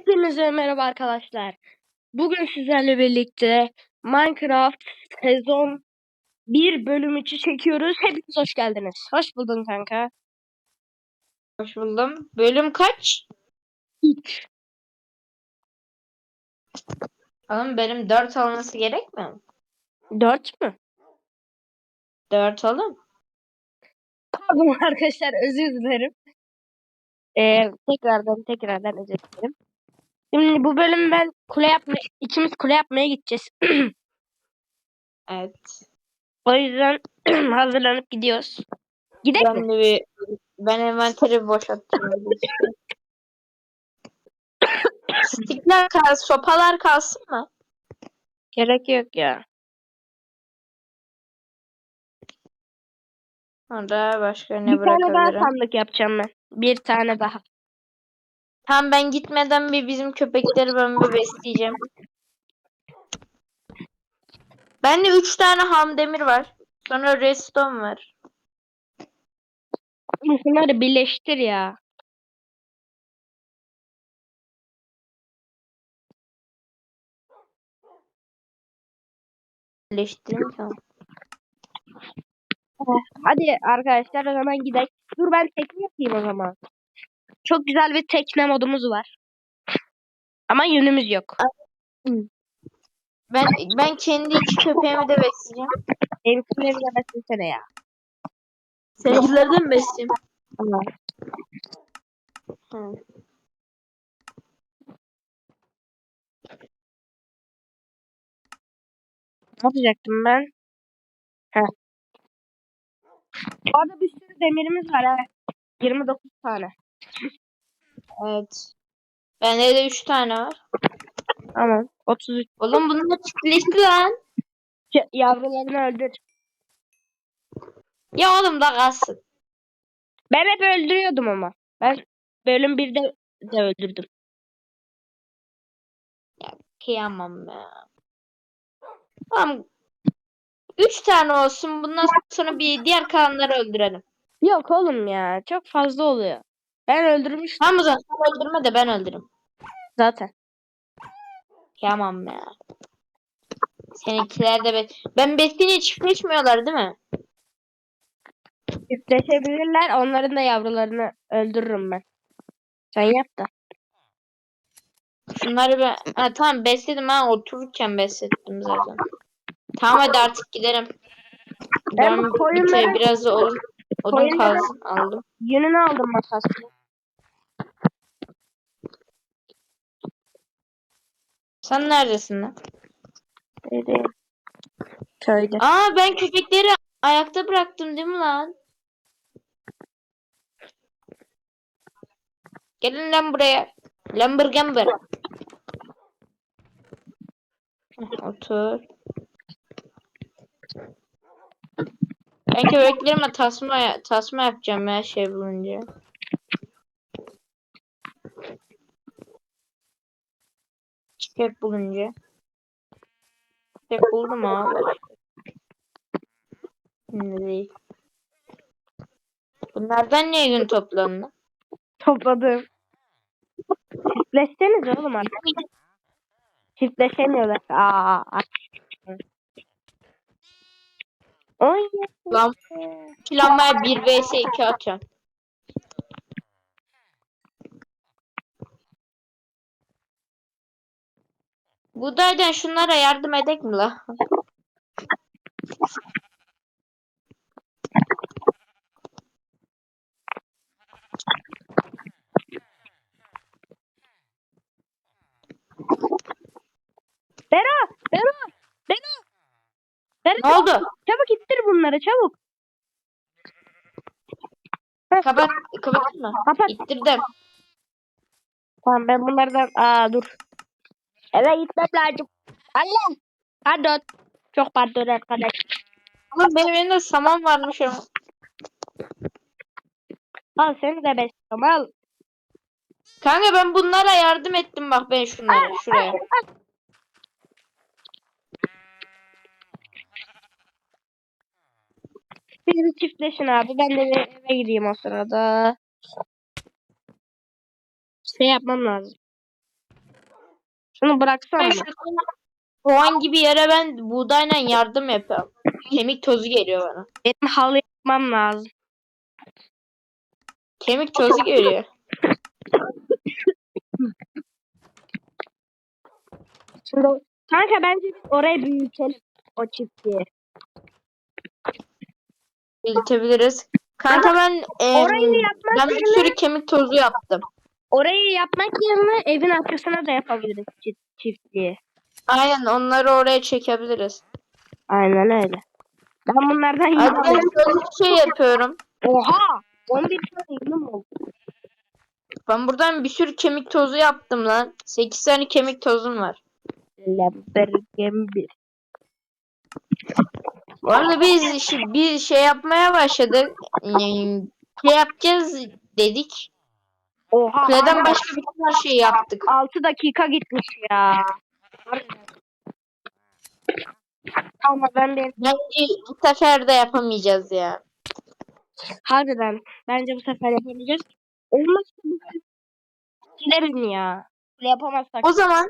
Hepinize merhaba arkadaşlar. Bugün sizlerle birlikte Minecraft sezon 1 bölüm 3'ü çekiyoruz. Hepiniz hoş geldiniz. Hoş buldun kanka. Hoş buldum. Bölüm kaç? 3. Oğlum benim 4 olması gerekmiyor mu? 4 mü? 4 oğlum. Pardon arkadaşlar özür dilerim. Ee, tekrardan tekrardan özür dilerim. Şimdi bu bölüm ben kule yapma ikimiz kule yapmaya gideceğiz. Evet. o yüzden hazırlanıp gidiyoruz. Gidelim mi? Ben de bir ben envanteri boşalttım. Stickler kalsın, sopalar kalsın mı? Gerek yok ya. Orada başka Bir ne tane daha bırakabilirim? sandık yapacağım ben. Bir tane daha. Tamam ben gitmeden bir bizim köpekleri ben bir besleyeceğim. Bende 3 tane ham demir var. Sonra redstone var. Bunları birleştir ya. Birleştireyim tamam. Hadi arkadaşlar o zaman gidelim. Dur ben tekne yapayım o zaman. Çok güzel bir tekne modumuz var. Ama yönümüz yok. Ben ben kendi iki köpeğimi de besleyeceğim. Benimkileri de beslesene ya. Seninkileri de mi besleyeyim? Hı. Ne yapacaktım ben? Heh. Orada bir sürü demirimiz var ha. 29 tane. Evet. Bende de 3 tane var. Tamam. 33. Oğlum bunlar çiftleşti lan. Yavrularını öldür. Ya oğlum da kalsın. Ben hep öldürüyordum ama. Ben bölüm 1'de de öldürdüm. Kıyamam ya. Tamam. 3 tane olsun. Bundan sonra bir diğer kalanları öldürelim. Yok oğlum ya. Çok fazla oluyor. Ben öldürmüştüm Tamam o zaman sen öldürme de ben öldürürüm. zaten. Kıyamam ya. Seninkiler de be ben besleyince çiftleşmiyorlar değil mi? Çiftleşebilirler. Onların da yavrularını öldürürüm ben. Sen yap da. Şunları ben ha, tamam besledim ha otururken besledim zaten. Tamam hadi artık giderim. Ben Ben koyunları- biraz da odun, odun koyunları- kalsın aldım. Yününü aldım makasla. Sen neredesin lan? Köyde. Aa ben köpekleri ayakta bıraktım değil mi lan? Gelin lan buraya. Heh, Otur. Ben köpeklerime tasma tasma yapacağım ya şey bulunca. Çiçek bulunca. Çiçek buldum abi. Şimdi değil. Bunlardan niye gün toplandı? Topladım. Çiftleşseniz oğlum artık. Çiftleşemiyorlar. Aa. Oy. Lan planmaya 1 vs 2 atacağım. Buğdaydan şunlara yardım edek mi la? Bero. Bero. Bero. Bero. Ne oldu? Çabuk ittir bunları çabuk. Kapat, kapatma. Kapat. İttirdim. Tamam ben bunlardan aa dur. Eve gitmem lazım. Allah. Pardon. Çok pardon arkadaş. Ama benim elimde saman varmış ama. Al seni de besliyorum al. Kanka ben bunlara yardım ettim bak ben şunlara şuraya. Siz bir çiftleşin abi. Ben de eve gideyim o sırada. Şey yapmam lazım. Şunu bıraksana. Ben soğan gibi yere ben buğdayla yardım yapıyorum. Kemik tozu geliyor bana. Benim halı yapmam lazım. Kemik tozu geliyor. Şimdi kanka bence biz orayı büyütelim. O çiftliği. Büyütebiliriz. Kanka ben em, Orayı yapmak ben bir yerine, sürü kemik tozu yaptım. Orayı yapmak yerine evin arkasına da yapabiliriz çift, çiftliği. Aynen onları oraya çekebiliriz. Aynen öyle. Ben bunlardan Hadi ben şey yapıyorum. Oha! 11 tane yünüm oldu. Ben buradan bir sürü kemik tozu yaptım lan. 8 tane kemik tozum var. Lembergen bir. Bu arada biz bir şey yapmaya başladık. Ee, Şey yapacağız dedik. Oha! Kuleden başka bir sürü şey yaptık. 6 dakika gitmiş ya. Ama ben de Bence bu sefer de yapamayacağız ya. harbiden bence bu sefer yapamayacağız. Olmazsa bu gideriz ya. Böyle yapamazsak. O zaman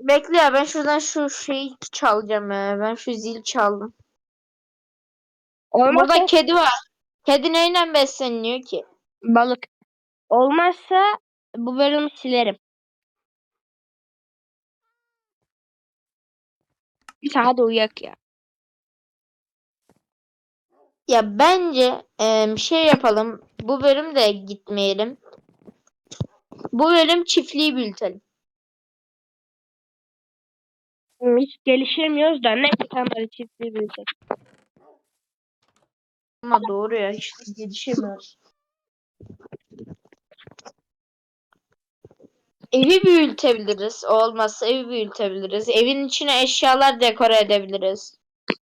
bekle ya ben şuradan şu şeyi çalacağım ya. Ben şu zil çaldım. Olmazsa Burada kedi var. Kedi neyle besleniyor ki? balık. Olmazsa bu bölümü silerim. Neyse hadi uyuyak ya. Ya bence em, şey yapalım. Bu bölüm de gitmeyelim. Bu bölüm çiftliği büyütelim. Hiç gelişemiyoruz da ne kadar çiftliği büyüsek. Ama doğru ya hiç gelişemiyoruz. Evi büyütebiliriz. Olmazsa evi büyütebiliriz. Evin içine eşyalar dekore edebiliriz.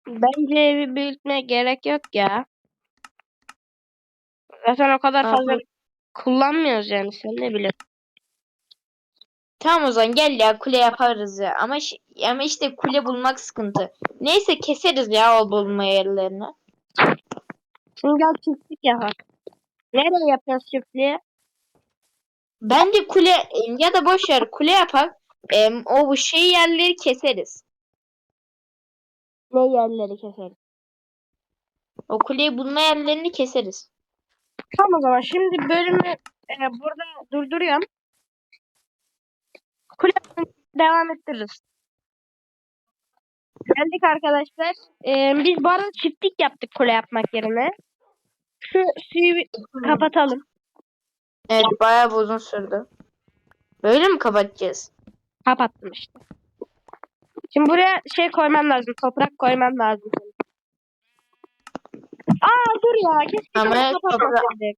Bence evi büyütmeye gerek yok ya. Zaten o kadar fazla Abi. kullanmıyoruz yani sen ne biliyorsun. Tamam o zaman gel ya kule yaparız ya. Ama şi- ama işte kule bulmak sıkıntı. Neyse keseriz ya o bulma yerlerini. Şimdi gel çiftlik yapalım. Nereye yapacağız çiftliği? Bence kule ya da boş yer kule yapak. Em, o bu şey yerleri keseriz. Ne yerleri keselim. O kuleyi bulma yerlerini keseriz. Tamam o zaman şimdi bölümü e, burada durduruyorum. Kule devam ettiririz. Geldik arkadaşlar. E, biz bu arada çiftlik yaptık kule yapmak yerine. Şu suyu kapatalım. Evet bayağı bir uzun sürdü. Böyle mi kapatacağız? Kapattım işte. Şimdi buraya şey koymam lazım. Toprak koymam lazım. Aa dur ya. Keşke Ama şimdi toprak- kapatmasaydık.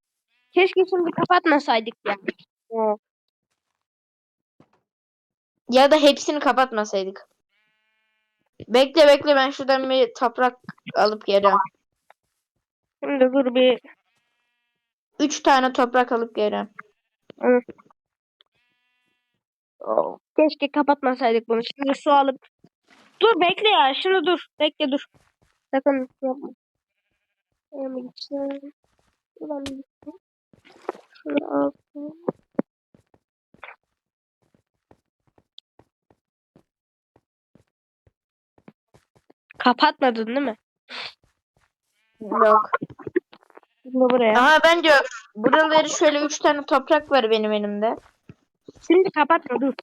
Keşke şimdi kapatmasaydık ya. Oo. Ya da hepsini kapatmasaydık. Bekle bekle ben şuradan bir toprak alıp geliyorum. Şimdi dur bir. Üç tane toprak alıp geliyorum. Oo. Keşke kapatmasaydık bunu. Şimdi su alıp. Dur bekle ya. Şimdi dur. Bekle dur. Sakın yapma. Şöyle gitsin. Şuradan bir gitsin. Şunu alsın. Kapatmadın değil mi? Yok. Şimdi buraya. Ama bence buraları şöyle üç tane toprak var benim elimde. Şimdi kapatma dur.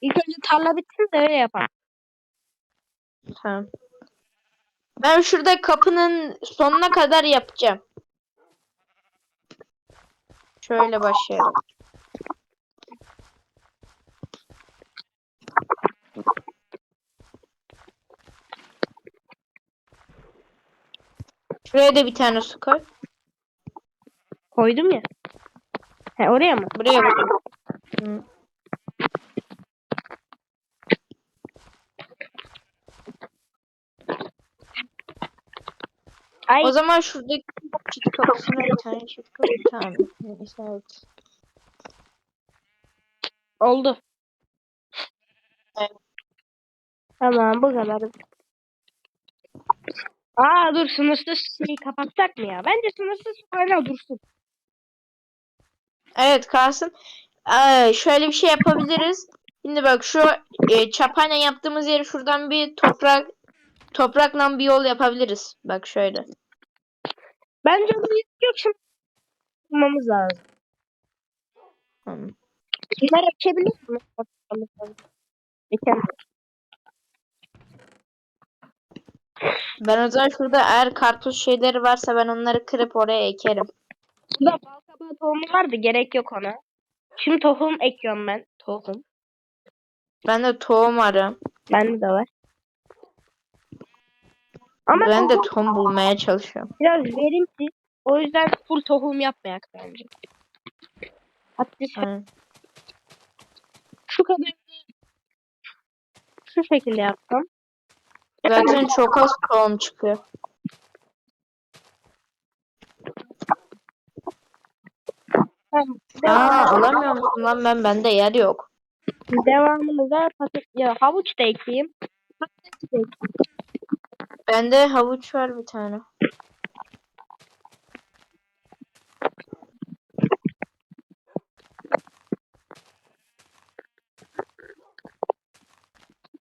İlk önce tarla bitsin de öyle yapalım. Tamam. Ben şurada kapının sonuna kadar yapacağım. Şöyle başlayalım. Şuraya da bir tane su koy. Koydum ya. He oraya mı? Buraya. Hı. Ay O zaman şuradaki çift kapısına bir tane çift kapı tamam. Neyse, evet. oldu. Evet. Tamam bu kadar. Aa dur sınırsız şeyi kapatsak mı ya? Bence sınırsız hala dursun. Evet kalsın. Ee, şöyle bir şey yapabiliriz. Şimdi bak şu e, çapayla yaptığımız yeri şuradan bir toprak toprakla bir yol yapabiliriz. Bak şöyle. Bence bu yok şimdi. Bulmamız lazım. Tamam. Bunları açabilir mi? Ben o zaman şurada eğer kartuş şeyleri varsa ben onları kırıp oraya ekerim. Burada bal kabağı tohumu vardı. Gerek yok ona. Şimdi tohum ekiyorum ben. Tohum. Ben de tohum arıyorum. Bende de var. Ama ben de tohum tohum bulmaya çalışıyorum. biraz verimsiz. O yüzden full tohum yapmayak bence. Hatta şu- kadar şu şekilde yapsam. Zaten çok az tohum çıkıyor. Tamam. Aa alamıyor musun lan ben bende yer yok. Devamında patates ya havuç da ekleyeyim. Patates de ekleyeyim. Bende havuç var bir tane.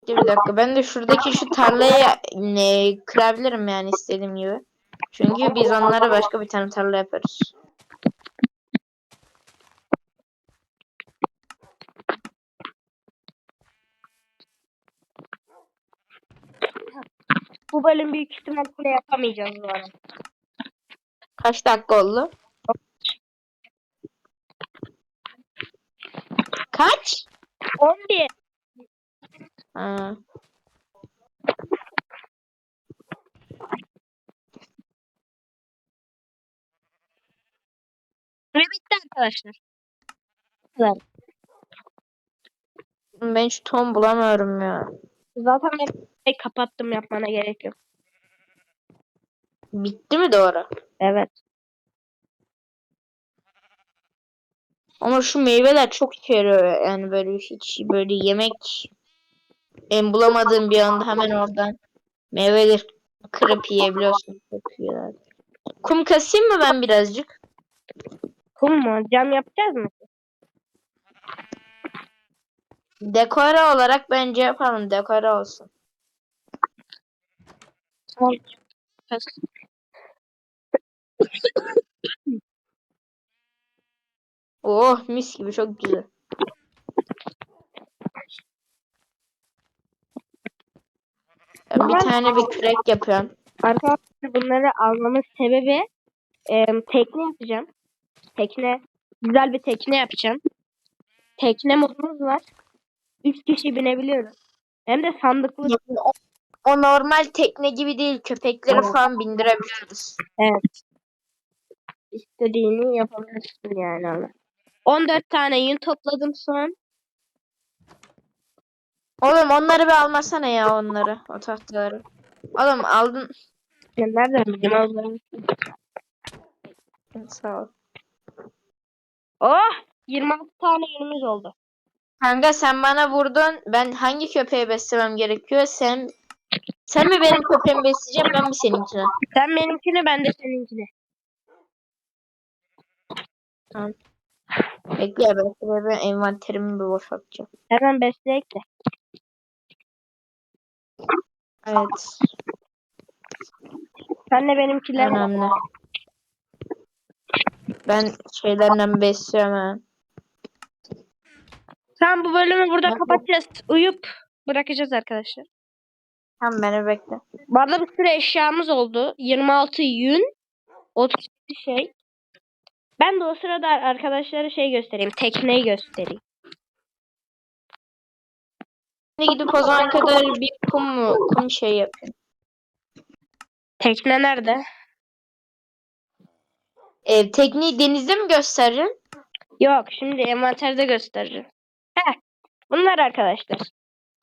Dur Bir dakika ben de şuradaki şu tarlayı ne, kırabilirim yani istediğim gibi. Çünkü biz onlara başka bir tane tarla yaparız. Bu bölüm büyük ihtimal kule yapamayacağız bu arada. Kaç dakika oldu? Kaç? 11. Ha. Ve bitti arkadaşlar. Kadar. Ben hiç ton bulamıyorum ya. Zaten ben şey kapattım yapmana gerek yok. Bitti mi doğru? Evet. Ama şu meyveler çok işe yarıyor. Yani böyle hiç böyle yemek en bulamadığın bir anda hemen oradan meyveleri kırıp yiyebiliyorsun. Çok güzel. Kum kasayım mı ben birazcık? Kum mu? Cam yapacağız mı? Dekore olarak bence yapalım. Dekore olsun. Tamam. Oh mis gibi çok güzel. Ben bir tane bir kürek yapıyorum. Arkadaşlar bunları almamın sebebi e, tekne yapacağım. Tekne. Güzel bir tekne yapacağım. Tekne modumuz var. Üç kişi binebiliyoruz. Hem de sandıklı. O, normal tekne gibi değil. Köpekleri Evet. falan bindirebiliyoruz. Evet. İstediğini yapabilirsin yani ama. 14 tane yün topladım son. Oğlum onları bir almasana ya onları. O tahtaları. Oğlum aldın. Ya nereden bileyim Allah'ım. Sağ ol. Oh! 26 tane yünümüz oldu. Kanka sen bana vurdun. Ben hangi köpeği beslemem gerekiyor? Sen sen mi benim köpeğimi besleyeceksin ben mi seninkini? Sen benimkini ben de seninkini. Bekle ya ben envanterimi bir boşaltacağım. Hemen besleyek de. Evet. Sen de benimkileri Önemli. Ben şeylerden besliyorum ha. Tamam bu bölümü burada kapatacağız. Uyup bırakacağız arkadaşlar. Tamam beni bekle. Bu arada bir sürü eşyamız oldu. 26 yün. 37 şey. Ben de o sırada arkadaşlara şey göstereyim. Tekneyi göstereyim. Şimdi gidip o zaman kadar bir kum kum şey yapayım. Tekne nerede? Ee, tekniği denizde mi göstereceğim? Yok şimdi envanterde göstereceğim. Heh. Bunlar arkadaşlar.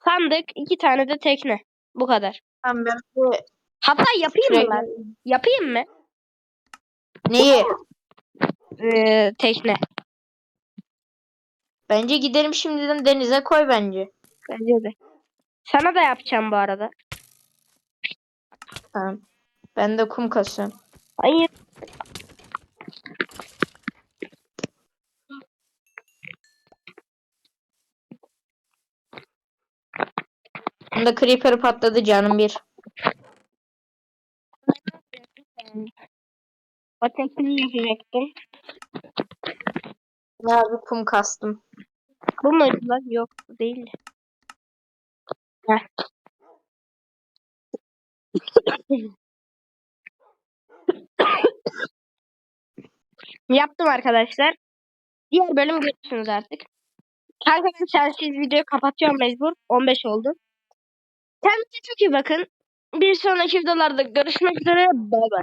Sandık iki tane de tekne. Bu kadar. Tamam ben bu Hatta yapayım mı ben? Yapayım mı? neyi? Ee, tekne. Bence gidelim şimdiden denize koy bence. Bence de. Sana da yapacağım bu arada. Tamam. Ben de kum kasıyorum. Hayır. Bunda creeper patladı canım bir. O tekniği yapacaktım. Ya bir kum kastım. Bu muydu lan? Yok değil. Heh. Yaptım arkadaşlar. Diğer bölüm görürsünüz artık. Kanka ben sensiz videoyu kapatıyorum mecbur. 15 oldu. Kendinize çok iyi bakın. Bir sonraki videolarda görüşmek üzere. Bay bay.